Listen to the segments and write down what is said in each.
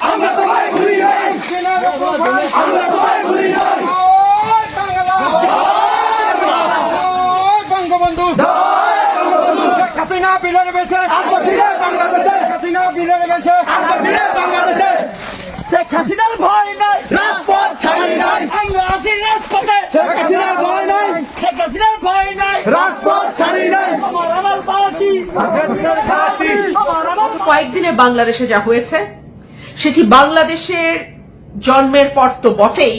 আমরা তোমায় ভুলি নাই। আমরা তোমায় ভুলি নাই। বঙ্গবন্ধু। হাসিনা বিলের বেশে। আমরা ফিরে বাংলাদেশে। হাসিনা বিলের বেশে। বাংলাদেশে। শেখ হাসিনার ভয় নাই। রাজপথ ছাড়ি নাই। আমরা আছি রাজপথে। শেখ হাসিনার ভয় নাই। শেখ হাসিনার ভয় নাই। রাজপথ ছাড়ি নাই। আমার আমার পার্টি। আমার আমার কয়েকদিনে বাংলাদেশে যা হয়েছে সেটি বাংলাদেশের জন্মের পর তো বটেই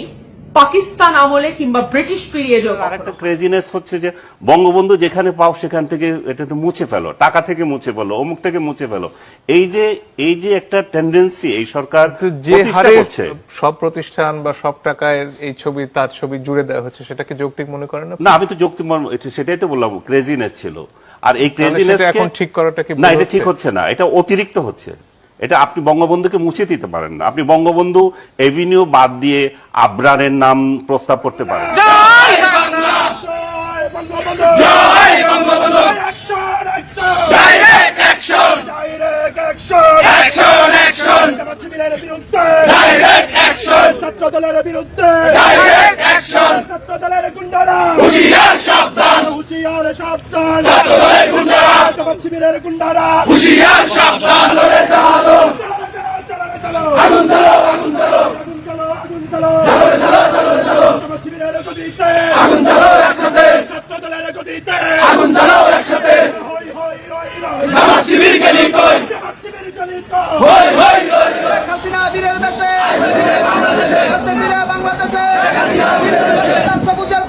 পাকিস্তান আমলে কিংবা ব্রিটিশ পিরিয়ডও আর একটা ক্রেজিনেস হচ্ছে যে বঙ্গবন্ধু যেখানে পাও সেখান থেকে এটাতে মুছে ফেলো টাকা থেকে মুছে ফেলো অমুক থেকে মুছে ফেলো। এই যে এই যে একটা টেন্ডেন্সি এই সরকার যে হারে সব প্রতিষ্ঠান বা সব টাকায় এই ছবি তার ছবি জুড়ে দেওয়া হচ্ছে সেটাকে যৌক্তিক মনে করেন না না আমি তো যৌক্তিক মন- সেটাই তো বললাম ক্রেজিনেস ছিল। আর এই ক্রেজিনেস এখন ঠিক করাটা কি না এটা ঠিক হচ্ছে না এটা অতিরিক্ত হচ্ছে। এটা আপনি বঙ্গবন্ধুকে মুছে দিতে পারেন না। আপনি বঙ্গবন্ধু এভিনিউ বাদ দিয়ে আবরারের নাম প্রস্তাব করতে পারেন। ফিরের গুন্ডারা। হুশিয়ার সাবধান লড়ে চালো আগুন চালো। আগুন চালো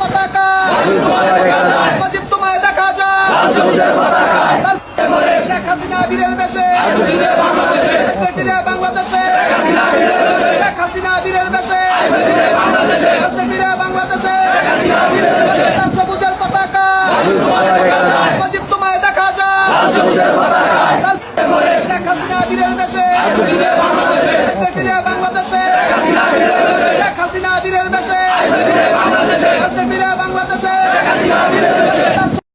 পতাকা। দেখা যায় হাসিনা বীরের বেশে। বাংলাদেশে। বাংলাদেশে।